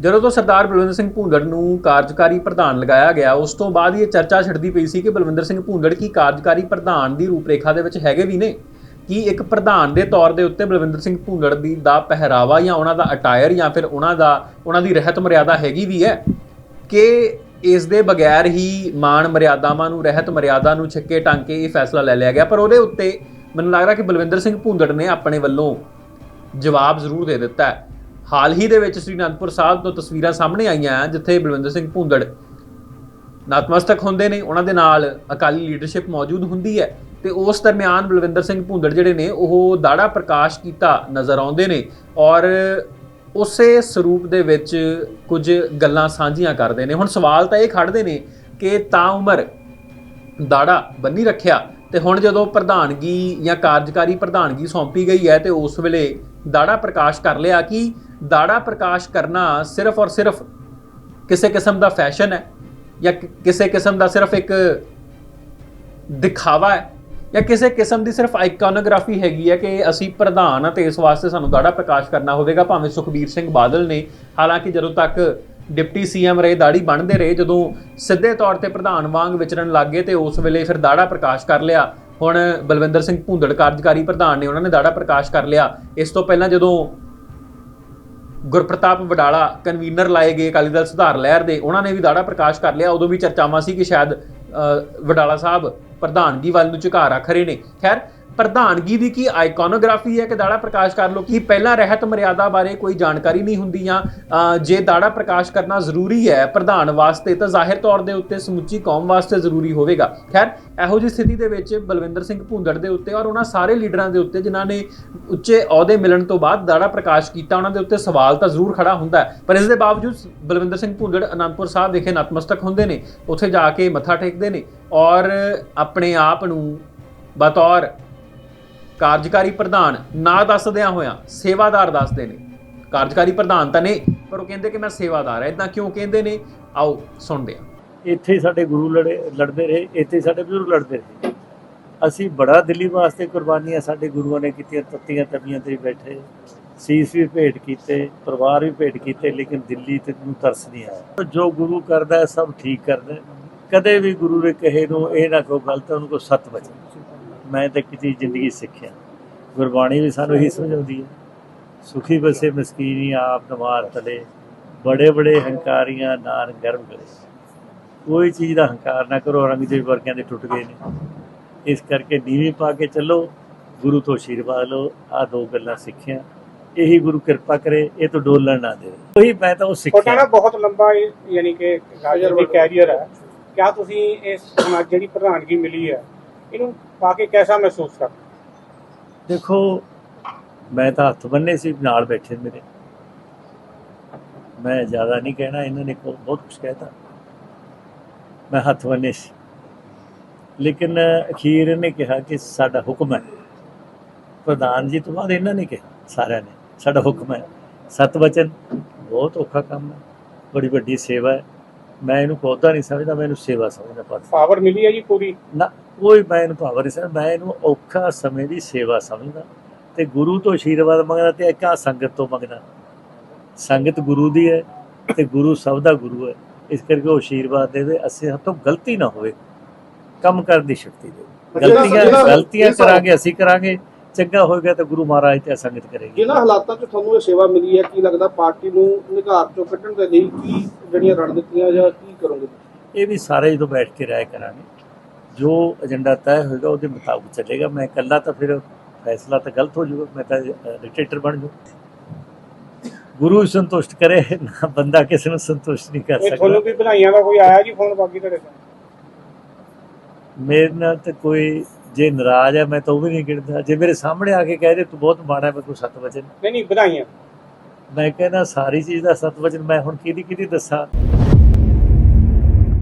ਜਦੋਂ ਤੋਂ ਸਰਦਾਰ ਬਲਵਿੰਦਰ ਸਿੰਘ ਭੂੰਦੜ ਨੂੰ ਕਾਰਜਕਾਰੀ ਪ੍ਰਧਾਨ ਲਗਾਇਆ ਗਿਆ, ਉਸ ਤੋਂ ਬਾਅਦ ਹੀ ਇਹ ਚਰਚਾ ਛਿੜਦੀ ਪਈ ਸੀ ਕਿ ਬਲਵਿੰਦਰ ਸਿੰਘ ਭੂੰਦੜ ਕੀ ਕਾਰਜਕਾਰੀ ਪ੍ਰਧਾਨ ਦੀ ਰੂਪਰੇਖਾ ਦੇ ਵਿੱਚ ਹੈਗੇ ਵੀ ਨੇ? ਕਿ ਇੱਕ ਪ੍ਰਧਾਨ ਦੇ ਤੌਰ ਦੇ ਉੱਤੇ ਬਲਵਿੰਦਰ ਸਿੰਘ ਭੂੰਦੜ ਦੀ ਦਾ ਪਹਿਰਾਵਾ ਜਾਂ ਉਹਨਾਂ ਦਾ ਅਟਾਇਰ ਜਾਂ ਫਿਰ ਉਹਨਾਂ ਦਾ, ਉਹਨਾਂ ਦੀ ਰਹਿਤ ਮਰਿਆਦਾ ਹੈਗੀ ਵੀ ਹੈ? ਕਿ ਇਸ ਦੇ ਬਗੈਰ ਹੀ ਮਾਨ ਮਰਿਆਦਾਵਾਂ ਨੂੰ, ਰਹਿਤ ਮਰਿਆਦਾ ਨੂੰ ਛੱਕੇ ਟੰਗ ਕੇ ਇਹ ਫੈਸਲਾ ਲੈ ਲਿਆ ਗਿਆ? ਪਰ ਉਹਦੇ ਉੱਤੇ ਮੈਨੂੰ ਲੱਗਦਾ ਕਿ ਬਲਵਿੰਦਰ ਸਿੰਘ ਭੂੰਦੜ ਨੇ ਆਪਣੇ ਵੱਲੋਂ ਜਵਾਬ ਜ਼ਰੂਰ ਦੇ ਦਿੱਤਾ ਹੈ। ਹਾਲ ਹੀ ਦੇ ਵਿੱਚ ਸ੍ਰੀ ਅਨੰਦਪੁਰ ਸਾਹਿਬ ਤੋਂ ਤਸਵੀਰਾਂ ਸਾਹਮਣੇ ਆਈਆਂ ਜਿੱਥੇ ਬਲਵਿੰਦਰ ਸਿੰਘ ਭੂੰਦੜ ਨਤਮਸਤਕ ਹੁੰਦੇ ਨੇ। ਉਹਨਾਂ ਦੇ ਨਾਲ ਅਕਾਲੀ ਲੀਡਰਸ਼ਿਪ ਮੌਜੂਦ ਹੁੰਦੀ ਹੈ ਤੇ ਉਸ ਦਰਮਿਆਨ ਬਲਵਿੰਦਰ ਸਿੰਘ ਭੂੰਦੜ ਜਿਹੜੇ ਨੇ, ਉਹ ਦਾੜਾ ਪ੍ਰਕਾਸ਼ ਕੀਤਾ ਨਜ਼ਰ ਆਉਂਦੇ ਨੇ ਔਰ ਉਸੇ ਸਰੂਪ ਦੇ ਵਿੱਚ ਕੁਝ ਗੱਲਾਂ ਸਾਂਝੀਆਂ ਕਰਦੇ ਨੇ। ਹੁਣ ਸਵਾਲ ਤਾਂ ਇਹ ਖੜਦੇ ਨੇ ਕਿ ਤਾਂ ਉਮਰ ਦਾੜਾ ਬੰਨੀ ਰੱਖਿਆ ਤੇ ਹੁਣ ਜਦੋਂ ਪ੍ਰਧਾਨਗੀ ਜਾਂ ਕਾਰਜਕਾਰੀ ਪ੍ਰਧਾਨਗੀ ਸੌਂਪੀ ਗਈ ਹੈ ਤੇ ਉਸ ਵੇਲੇ ਦਾੜਾ ਪ੍ਰਕਾਸ਼ ਕਰ ਲਿਆ, ਕਿ ਦਾੜਾ ਪ੍ਰਕਾਸ਼ ਕਰਨਾ ਸਿਰਫ ਔਰ ਸਿਰਫ ਕਿਸੇ ਕਿਸਮ ਦਾ ਫੈਸ਼ਨ ਹੈ ਜਾਂ ਕਿਸੇ ਕਿਸਮ ਦਾ ਸਿਰਫ ਇੱਕ ਦਿਖਾਵਾ ਹੈ ਜਾਂ ਕਿਸੇ ਕਿਸਮ ਦੀ ਸਿਰਫ ਆਈਕੋਨੋਗ੍ਰਾਫੀ ਹੈਗੀ ਹੈ ਕਿ ਅਸੀਂ ਪ੍ਰਧਾਨ ਹਾਂ ਤੇ ਇਸ ਵਾਸਤੇ ਸਾਨੂੰ ਦਾੜਾ ਪ੍ਰਕਾਸ਼ ਕਰਨਾ ਹੋਵੇਗਾ। ਭਾਵੇਂ ਸੁਖਬੀਰ ਸਿੰਘ ਬਾਦਲ ਨੇ, ਹਾਲਾਂਕਿ ਜਦੋਂ ਤੱਕ ਡਿਪਟੀ ਸੀਐਮ ਰਹੇ, ਦਾੜੀ ਬਣਦੇ ਰਹੇ, ਜਦੋਂ ਸਿੱਧੇ ਤੌਰ ਤੇ ਪ੍ਰਧਾਨ ਵਾਂਗ ਵਿਚਰਨ ਲੱਗੇ ਤੇ ਉਸ ਵੇਲੇ ਫਿਰ ਦਾੜਾ ਪ੍ਰਕਾਸ਼ ਕਰ ਲਿਆ। ਹੁਣ ਬਲਵਿੰਦਰ ਸਿੰਘ ਭੂੰਦੜ ਕਾਰਜਕਾਰੀ ਪ੍ਰਧਾਨ ਨੇ, ਉਹਨਾਂ ਨੇ ਦਾੜਾ ਪ੍ਰਕਾਸ਼ ਕਰ ਲਿਆ। ਇਸ ਤੋਂ ਪਹਿਲਾਂ ਜਦੋਂ ਗੁਰਪ੍ਰਤਾਪ ਵਡਾਲਾ ਕਨਵੀਨਰ ਲਾਏ ਗਏ ਅਕਾਲੀ ਦਲ ਸੁਧਾਰ ਲਹਿਰ ਦੇ, ਉਹਨਾਂ ਨੇ ਵੀ ਦਾੜਾ ਪ੍ਰਕਾਸ਼ ਕਰ ਲਿਆ। ਉਦੋਂ ਵੀ ਚਰਚਾਵਾਂ ਸੀ ਕਿ ਸ਼ਾਇਦ ਵਡਾਲਾ ਸਾਹਿਬ ਪ੍ਰਧਾਨਗੀ ਵੱਲ ਨੂੰ ਝੁਕਾ ਰੱਖ ਰਹੇ ਨੇ। ਖੈਰ ਪ੍ਰਧਾਨਗੀ ਦੀ ਕੀ ਆਈਕੋਨੋਗ੍ਰਾਫੀ ਹੈ ਕਿ ਦਾੜਾ ਪ੍ਰਕਾਸ਼ ਕਰ ਲੋ ਕਿ ਪਹਿਲਾਂ ਰਹਿਤ ਮਰਿਆਦਾ ਬਾਰੇ ਕੋਈ ਜਾਣਕਾਰੀ ਨਹੀਂ ਹੁੰਦੀ ਜਾਂ ਜੇ ਦਾੜਾ ਪ੍ਰਕਾਸ਼ ਕਰਨਾ ਜ਼ਰੂਰੀ ਹੈ ਪ੍ਰਧਾਨ ਵਾਸਤੇ, ਤਾਂ ਜ਼ਾਹਿਰ ਤੌਰ ਦੇ ਉੱਤੇ ਸਮੁੱਚੀ ਕੌਮ ਵਾਸਤੇ ਜ਼ਰੂਰੀ ਹੋਵੇਗਾ। ਖੈਰ, ਇਹੋ ਜਿਹੀ ਸਥਿਤੀ ਦੇ ਵਿੱਚ ਬਲਵਿੰਦਰ ਸਿੰਘ ਭੂੰਦੜ ਦੇ ਉੱਤੇ ਔਰ ਉਹਨਾਂ ਸਾਰੇ ਲੀਡਰਾਂ ਦੇ ਉੱਤੇ ਜਿਨ੍ਹਾਂ ਨੇ ਉੱਚੇ ਅਹੁਦੇ ਮਿਲਣ ਤੋਂ ਬਾਅਦ ਦਾੜਾ ਪ੍ਰਕਾਸ਼ ਕੀਤਾ, ਉਹਨਾਂ ਦੇ ਉੱਤੇ ਸਵਾਲ ਤਾਂ ਜ਼ਰੂਰ ਖੜਾ ਹੁੰਦਾ ਹੈ। ਪਰ ਇਸ ਦੇ ਬਾਵਜੂਦ ਬਲਵਿੰਦਰ ਸਿੰਘ ਭੂੰਦੜ ਅਨੰਦਪੁਰ ਸਾਹਿਬ ਵਿਖੇ ਨਤਮਸਤਕ ਹੁੰਦੇ ਨੇ, ਉੱਥੇ ਜਾ ਕੇ ਮੱਥਾ ਟੇਕਦੇ ਨੇ ਔਰ ਆਪਣੇ ਆਪ ਨੂੰ ਬਤੌਰ ਕਾਰਜਕਾਰੀ ਪ੍ਰਧਾਨ ਨਾ ਦੱਸਦਿਆਂ ਹੋਇਆਂ ਸੇਵਾਦਾਰ ਦੱਸਦੇ ਨੇ। ਕਾਰਜਕਾਰੀ ਪ੍ਰਧਾਨ ਤਾਂ ਨੇ, ਪਰ ਉਹ ਕਹਿੰਦੇ ਕਿ ਮੈਂ ਸੇਵਾਦਾਰ ਹਾਂ। ਇਦਾਂ ਕਿਉਂ ਕਹਿੰਦੇ ਨੇ? ਆਓ ਸੁਣਦੇ ਹਾਂ। ਇੱਥੇ ਹੀ ਸਾਡੇ ਗੁਰੂ ਲੜੇ ਲੜਦੇ ਰਹੇ, ਇੱਥੇ ਸਾਡੇ ਬਜ਼ੁਰਗ ਲੜਦੇ ਰਹੇ। ਅਸੀਂ ਬੜਾ ਦਿੱਲੀ ਵਾਸਤੇ ਕੁਰਬਾਨੀਆਂ ਸਾਡੇ ਗੁਰੂਆਂ ਨੇ ਕੀਤੀਆਂ, ਤੱਤੀਆਂ ਤਵੀਆਂ ਤੇ ਬੈਠੇ। ਸੀਸ ਵੀ ਭੇਟ ਕੀਤੇ, ਪਰਿਵਾਰ ਵੀ ਭੇਟ ਕੀਤੇ, ਲੇਕਿਨ ਦਿੱਲੀ ਤੇ ਨੂੰ ਤਰਸ ਨਹੀਂ ਆਇਆ। ਜੋ ਗੁਰੂ ਕਰਦਾ ਸਭ ਠੀਕ ਕਰਦਾ ਕਦੇ ਵੀ ਗੁਰੂ ਨੇ ਕਹੇ ਨੂੰ ਇਹ ਨਾ ਕਹੋ, ਗਲਤ ਉਹਨੂੰ ਕੋ ਸੱਤ ਵਚਨ ਮੈਂ ਤਾਂ ਚੀਜ਼ ਜ਼ਿੰਦਗੀ ਸਿੱਖਿਆ। ਗੁਰਬਾਣੀ ਵੀ ਸਾਨੂੰ ਇਹੀ ਸਮਝਾਉਂਦੀ ਹੈ। ਸੁਖੀ ਬਸੇ ਮਸਕੀਨੀ ਆਪ ਨਵਾਰ ਤਲੇ ਬੜੇ ਬੜੇ ਹੰਕਾਰੀਆਂ ਨਾਨ ਗਰਭ ਗਲੇ ਕੋਈ ਚੀਜ਼ ਦਾ ਹੰਕਾਰ ਨਾ ਕਰੋ ਔਰੰਗਜ਼ੇਬ ਵਰਗਿਆਂ ਦੇ ਟੁੱਟ ਗਏ ਨੇ। ਇਸ ਕਰਕੇ ਨੀਵੀਂ ਪਾ ਕੇ ਚੱਲੋ ਗੁਰੂ ਤੋਂ ਆਸ਼ੀਰਵਾਦ ਲਓ ਆ ਦੋ ਗੱਲਾਂ ਸਿੱਖਿਆ। ਇਹੀ ਗੁਰੂ ਕਿਰਪਾ ਕਰੇ ਇਹ ਤੋਂ ਡੋਲਣ ਨਾ ਦੇਵੇ ਉਹੀ ਮੈਂ ਤਾਂ ਉਹ ਤੁਹਾਡਾ ਸਿੱਖਿਆ ਬਹੁਤ ਲੰਬਾ ਯਾਨੀ ਕਿ ਰਾਜਨੀਤਿਕ ਕੈਰੀਅਰ ਹੈ। ਕਿਆ ਤੁਸੀਂ ਇਸ ਸਮਾਜ ਜਿਹੜੀ ਪ੍ਰਧਾਨਗੀ ਮਿਲੀ ਹੈ ਇਹਨੂੰ ਪਾ ਕੇ ਕਿਹਦਾ ਮਹਿਸੂਸ ਕਰਦੇ ਦੇਖੋ, ਮੈਂ ਤਾਂ ਹੱਥ ਬੰਨੇ ਸੀ, ਨਾਲ ਬੈਠੇ ਮੇਰੇ। ਮੈਂ ਜ਼ਿਆਦਾ ਨਹੀਂ ਕਹਿਣਾ, ਇਹਨਾਂ ਨੇ ਬਹੁਤ ਕੁਝ ਕਹਿਤਾ ਮੈਂ ਹੱਥ ਬੰਨੇ ਸੀ। ਲੇਕਿਨ ਅਖੀਰ ਇਹਨੇ ਕਿਹਾ ਕਿ ਸਾਡਾ ਹੁਕਮ ਹੈ। ਪ੍ਰਧਾਨ ਜੀ ਤੋਂ ਬਾਅਦ ਇਹਨਾਂ ਨੇ ਕਿਹਾ, ਸਾਰਿਆਂ ਨੇ, ਸਾਡਾ ਹੁਕਮ ਹੈ। ਸਤ ਵਚਨ ਬਹੁਤ ਔਖਾ ਕੰਮ ਹੈ। ਬੜੀ ਵੱਡੀ ਸੇਵਾ ਹੈ। ਮੈਂ ਇਹਨੂੰ ਪੌਦਾ ਨਹੀਂ ਸਮਝਦਾ ਮੈਂ ਇਹਨੂੰ ਸੇਵਾ ਸਮਝਦਾ ਪਰ ਪਾਵਰ ਮਿਲੀ ਹੈ ਜੀ ਪੂਰੀ? ਨਾ ਕੋਈ ਮੈਂ ਇਹਨੂੰ ਭਾਵਰ ਨਹੀਂ ਸਮਝਦਾ ਮੈਂ ਇਹਨੂੰ ਔਖਾ ਸਮੇਂ ਦੀ ਸੇਵਾ ਸਮਝਦਾ। ਤੇ ਗੁਰੂ ਤੋਂ ਆਸ਼ੀਰਵਾਦ ਮੰਗਦਾ ਤੇ ਇੱਕ ਸੰਗਤ ਤੋਂ ਮੰਗਦਾ। ਸੰਗਤ ਗੁਰੂ ਦੀ ਹੈ ਤੇ ਗੁਰੂ ਸਭ ਦਾ ਗੁਰੂ ਹੈ। ਇਸ ਕਰਕੇ ਉਹ ਆਸ਼ੀਰਵਾਦ ਦੇਵੇ ਅਸੀਂ ਹੱਥੋਂ ਗਲਤੀ ਨਾ ਹੋਵੇ। ਕੰਮ ਕਰਨ ਦੀ ਸ਼ਕਤੀ ਦੇ ਗਲਤੀਆਂ ਗਲਤੀਆਂ ਕਰਾਂਗੇ ਅਸੀਂ ਕਰਾਂਗੇ। ਚੰਗਾ ਹੋਏਗਾ ਤਾਂ ਗੁਰੂ ਮਹਾਰਾਜ ਤੇ ਸੰਗਤ ਕਰੇਗੀ। ਜਿਨ੍ਹਾਂ ਹਾਲਾਤਾਂ 'ਚ ਤੁਹਾਨੂੰ ਇਹ ਸੇਵਾ ਮਿਲੀ ਹੈ? ਕੀ ਲੱਗਦਾ ਪਾਰਟੀ ਨੂੰ ਨਿਘਾਰ ਚੋਂ ਕੱਢਣ ਦੇ ਲਈ ਕੀ ਜਿਹੜੀਆਂ ਰਣਨੀਤੀਆਂ ਜਾਂ ਕੀ ਕਰੋਗੇ? ਇਹ ਵੀ ਸਾਰੇ ਜਦੋਂ ਬੈਠ ਕੇ ਰਾਏ ਕਰਾਂਗੇ। ਜੋ ਏਜੰਡਾ ਤੈਅ ਹੋਏਗਾ ਉਹਦੇ ਮੁਤਾਬਕ ਚੱਲੇਗਾ। ਮੈਂ ਇਕੱਲਾ ਤਾਂ ਫਿਰ ਫੈਸਲਾ ਤਾਂ ਗਲਤ ਹੋ ਜਾਊਗਾ। ਮੈਂ ਤਾਂ ਡਿਕਟੇਟਰ ਬਣ ਜਾਊ। ਗੁਰੂ ਸੰਤੁਸ਼ਟ ਕਰੇ ਨਾ ਬੰਦਾ ਕਿਸੇ ਨੂੰ ਸੰਤੁਸ਼ਟ ਨਹੀਂ ਕਰ ਸਕਦਾ। ਤੁਹਾਨੂੰ ਵੀ ਵਧਾਈਆਂ ਦਾ ਕੋਈ ਆਇਆ ਜੀ ਫੋਨ ਬਾਕੀ ਤੁਹਾਡੇ ਤੋਂ ਮੇਰੇ ਨਾਲ ਤਾਂ ਕੋਈ ਜੇ ਨਾਰਾਜ਼ ਹੈ ਮੈਂ ਤਾਂ ਉਹ ਵੀ ਨਹੀਂ ਗਿਣਦਾ। ਜੇ ਮੇਰੇ ਸਾਹਮਣੇ ਆ ਕੇ ਕਹਿ ਦੇ ਤੂੰ ਬਹੁਤ ਮਾੜਾ ਹੈ ਮੈਂ ਕੋਈ ਸਤ ਵਚਨ। ਨਹੀਂ ਨਹੀਂ ਵਧਾਈਆਂ। ਮੈਂ ਕਹਿੰਦਾ ਸਾਰੀ ਚੀਜ਼ ਦਾ ਸਤ ਵਚਨ ਮੈਂ ਹੁਣ ਕਿਹਦੀ ਕਿਹਦੀ ਦੱਸਾਂ?